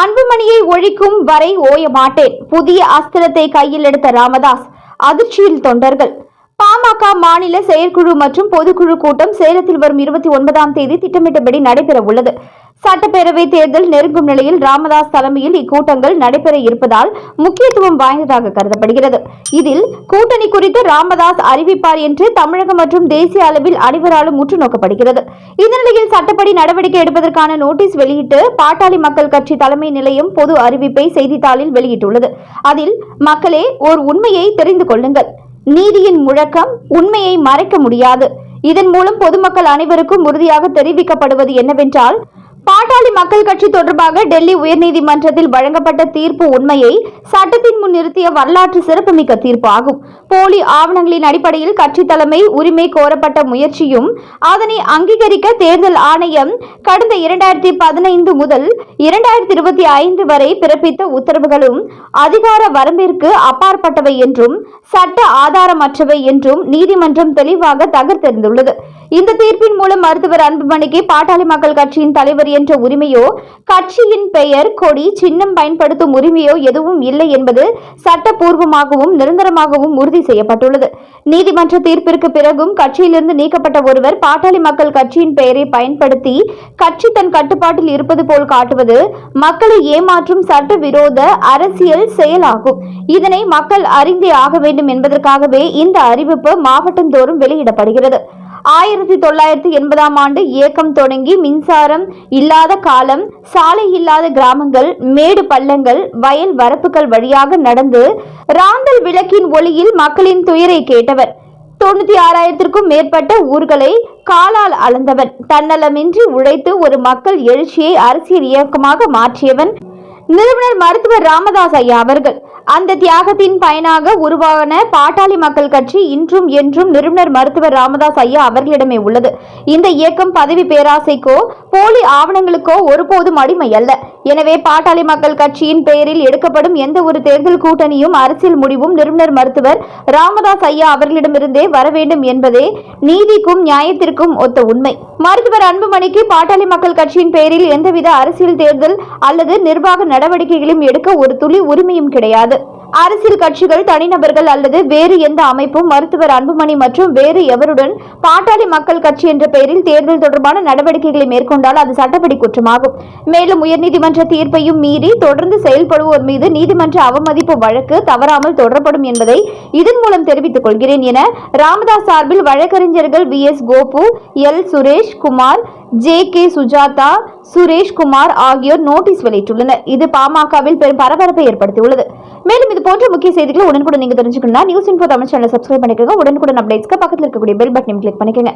அன்புமணியை ஒழிக்கும் வரை ஓய மாட்டேன். புதிய அஸ்திரத்தை கையில் எடுத்த ராமதாஸ் அதிர்ச்சியில் தொண்டர்கள். பாமக மாநில செயற்குழு மற்றும் பொதுக்குழு கூட்டம் சேலத்தில் வரும் இருபத்தி ஒன்பதாம் தேதி திட்டமிட்டபடி நடைபெற உள்ளது சட்டப்பேரவை தேர்தல் நெருங்கும் நிலையில் ராமதாஸ் தலைமையில் இக்கூட்டங்கள் நடைபெற இருப்பதால் முக்கியத்துவம் வாய்ந்ததாக கருதப்படுகிறது. இதில் கூட்டணி குறித்து ராமதாஸ் அறிவிப்பார் என்று தமிழகம் மற்றும் தேசிய அளவில் அனைவராலும் உற்று நோக்கப்படுகிறது இந்த நிலையில் சட்டப்படி நடவடிக்கை எடுப்பதற்கான நோட்டீஸ் வெளியிட்டு பாட்டாளி மக்கள் கட்சி தலைமை நிலையம் பொது அறிவிப்பை செய்தித்தாளில் வெளியிட்டுள்ளது. அதில் மக்களே ஓர் உண்மையை தெரிந்து கொள்ளுங்கள். நீதியின் முழக்கம் உண்மையை மறைக்க முடியாது. இதன் மூலம் பொதுமக்கள் அனைவருக்கும் உறுதியாக தெரிவிக்கப்படுவது என்னவென்றால் பாட்டாளி மக்கள் கட்சி தொடர்பாக டெல்லி உயர்நீதிமன்றத்தில் வழங்கப்பட்ட தீர்ப்பு உண்மையை சட்டத்தின் முன் நிறுத்திய வரலாற்று சிறப்புமிக்க தீர்ப்பு ஆகும் போலி ஆவணங்களின் அடிப்படையில் கட்சி தலைமை உரிமை கோரப்பட்ட முயற்சியும் அதனை அங்கீகரிக்க தேர்தல் ஆணையம் கடந்த இரண்டாயிரத்தி பதினைந்து முதல் இரண்டாயிரத்தி இருபத்தி ஐந்து வரை பிறப்பித்த உத்தரவுகளும் அதிகார வரம்பிற்கு அப்பாற்பட்டவை என்றும் சட்ட ஆதாரமற்றவை என்றும் நீதிமன்றம் தெளிவாக தகர்த்தெறிந்துள்ளது. இந்த தீர்ப்பின் மூலம் மருத்துவர் அன்புமணிக்கு பாட்டாளி மக்கள் கட்சியின் தலைவர் என்ற உரிமையோ? கட்சியின் பெயர் கொடி சின்னம் பயன்படுத்தும் உரிமையோ எதுவும் இல்லை என்பது சட்டப்பூர்வமாகவும் நிரந்தரமாகவும் உறுதி செய்யப்பட்டுள்ளது. நீதிமன்ற தீர்ப்பிற்கு பிறகும் கட்சியிலிருந்து நீக்கப்பட்ட ஒருவர் பாட்டாளி மக்கள் கட்சியின் பெயரை பயன்படுத்தி கட்சி தன் கட்டுப்பாட்டில் இருப்பது போல் காட்டுவது மக்களை ஏமாற்றும் சட்டவிரோத அரசியல் செயலாகும். இதனை மக்கள் அறிந்தே ஆக வேண்டும் என்பதற்காகவே இந்த அறிவிப்பு மாவட்டந்தோறும் வெளியிடப்படுகிறது. ஆயிரத்தி தொள்ளாயிரத்தி எண்பதாம் ஆண்டு இயக்கம் தொடங்கி மின்சாரம் இல்லாத காலம் சாலை இல்லாத கிராமங்கள் மேடு பள்ளங்கள் வயல் வரப்புகள் வழியாக நடந்து ராந்தல் விளக்கின் ஒளியில் மக்களின் துயரை கேட்டவர். தொண்ணூத்தி ஆறாயிரத்திற்கும் மேற்பட்ட ஊர்களை காலால் அளந்தவன். தன்னலமின்றி உழைத்து ஒரு மக்கள் எழுச்சியை அரசியல் இயக்கமாக மாற்றியவன் நிறுவனர் மருத்துவர் ராமதாஸ் ஐயா அவர்கள் அந்த தியாகத்தின் பயனாக உருவான பாட்டாளி மக்கள் கட்சி இன்றும் என்றும் நிறுவனர் மருத்துவர் ராமதாஸ் ஐயா அவர்களிடமே உள்ளது. இந்த இயக்கம் பதவி பேராசைக்கோ போலி ஆவணங்களுக்கோ ஒருபோதும் அடிமை அல்ல. எனவே பாட்டாளி மக்கள் கட்சியின் பெயரில் எடுக்கப்படும் எந்த ஒரு தேர்தல் கூட்டணியும் அரசியல் முடிவும் நிறுவனர் மருத்துவர் ராமதாஸ் ஐயா அவர்களிடமிருந்தே வர வேண்டும் என்பதே நீதிக்கும் நியாயத்திற்கும் ஒத்த உண்மை. மருத்துவர் அன்புமணிக்கு பாட்டாளி மக்கள் கட்சியின் பெயரில் எந்தவித அரசியல் தேர்தல் அல்லது நிர்வாக நடவடிக்கைகளையும் எடுக்க ஒரு துளி உரிமையும் கிடையாது. அரசியல் கட்சிகள் தனிநபர்கள் அல்லது வேறு எந்த அமைப்பும் மருத்துவர் அன்புமணி மற்றும் வேறு எவருடன் பாட்டாளி மக்கள் கட்சி என்ற பெயரில் தேர்தல் தொடர்பான நடவடிக்கைகளை மேற்கொண்டால் அது சட்டப்படி குற்றமாகும். மேலும் உயர்நீதிமன்ற தீர்ப்பையும் மீறி தொடர்ந்து செயல்படுவோர் மீது நீதிமன்ற அவமதிப்பு வழக்கு தவறாமல் தொடரப்படும் என்பதை இதன் மூலம் தெரிவித்துக் கொள்கிறேன் என ராமதாஸ் சார்பில் வழக்கறிஞர்கள் V S Gopu L Suresh Kumar J K Sujatha Suresh Kumar ஆகியோர் நோட்டீஸ் வெளியிட்டுள்ளனர். இது பாமகவில் பெரும் பரபரப்பை ஏற்படுத்தியுள்ளது. மேலும் இது போன்ற முக்கிய செய்திகளை உடனுக்குடன் நீங்க தெரிஞ்சுக்கணும்னா news info Tamil channel subscribe பண்ணிக்கோங்க. உடனுக்குடன் அப்டேட்ஸ்க்கு பக்கத்தில் இருக்கக்கூடிய பெல் பட்டனையும் கிளிக் பண்ணிக்கோங்க.